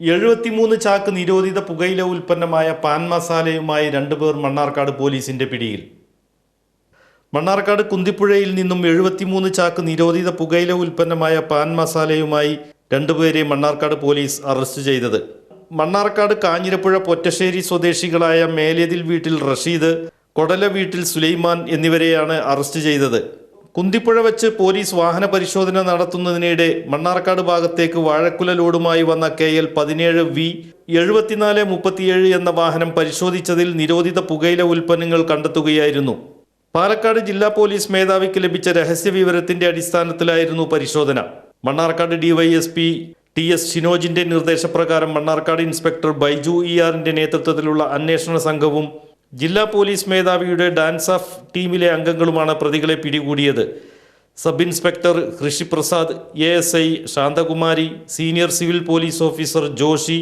എഴുപത്തിമൂന്ന് ചാക്ക് നിരോധിത പുകയില ഉൽപ്പന്നമായ പാൻ മസാലയുമായി രണ്ടുപേർ മണ്ണാർക്കാട് പോലീസിന്റെ പിടിയിൽ. മണ്ണാർക്കാട് കുന്തിപ്പുഴയിൽ നിന്നും എഴുപത്തിമൂന്ന് ചാക്ക് നിരോധിത പുകയില ഉൽപ്പന്നമായ പാൻ മസാലയുമായി രണ്ടുപേരെ മണ്ണാർക്കാട് പോലീസ് അറസ്റ്റ് ചെയ്തത്. മണ്ണാർക്കാട് കാഞ്ഞിരപ്പുഴ പൊറ്റശ്ശേരി സ്വദേശികളായ മേലേതിൽ വീട്ടിൽ റഷീദ് കൊടല വീട്ടിൽ സുലൈമാൻ എന്നിവരെയാണ് അറസ്റ്റ് ചെയ്തത്. കുന്തിപ്പുഴ വെച്ച് പോലീസ് വാഹന പരിശോധന നടത്തുന്നതിനിടെ മണ്ണാർക്കാട് ഭാഗത്തേക്ക് വാഴക്കുല ലോഡുമായി വന്ന കെ എൽ പതിനേഴ് വി എഴുപത്തിനാല് മുപ്പത്തിയേഴ് എന്ന വാഹനം പരിശോധിച്ചതിൽ നിരോധിത പുകയില ഉൽപ്പന്നങ്ങൾ കണ്ടെത്തുകയായിരുന്നു. പാലക്കാട് ജില്ലാ പോലീസ് മേധാവിക്ക് ലഭിച്ച രഹസ്യ വിവരത്തിന്റെ അടിസ്ഥാനത്തിലായിരുന്നു പരിശോധന. മണ്ണാർക്കാട് ഡിവൈഎസ്പി ടി എസ് ഷിനോജിന്റെ നിർദ്ദേശപ്രകാരം മണ്ണാർക്കാട് ഇൻസ്പെക്ടർ ബൈജു ഇ ആറിന്റെ നേതൃത്വത്തിലുള്ള അന്വേഷണ സംഘവും ജില്ലാ പോലീസ് മേധാവിയുടെ ഡാൻസ് ഓഫ് ടീമിലെ അംഗങ്ങളുമാണ് പ്രതികളെ പിടികൂടിയത്. Sub inspector Krishiprasad A S I Santhakumari senior civil police officer Joshi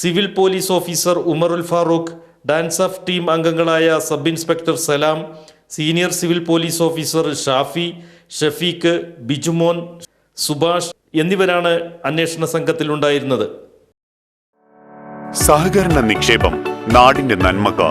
civil police officer Umarul Farooq DANSAF team അംഗങ്ങളായ sub inspector Salam senior civil police officer Shafi Shafeeq Bijumon Subhash എന്നിവരാണ് അന്വേഷണ സംഘത്തിലുണ്ടായിരുന്നത്. സഹകരണ നിക്ഷേപം നാടിന്റെ നന്മക്ക്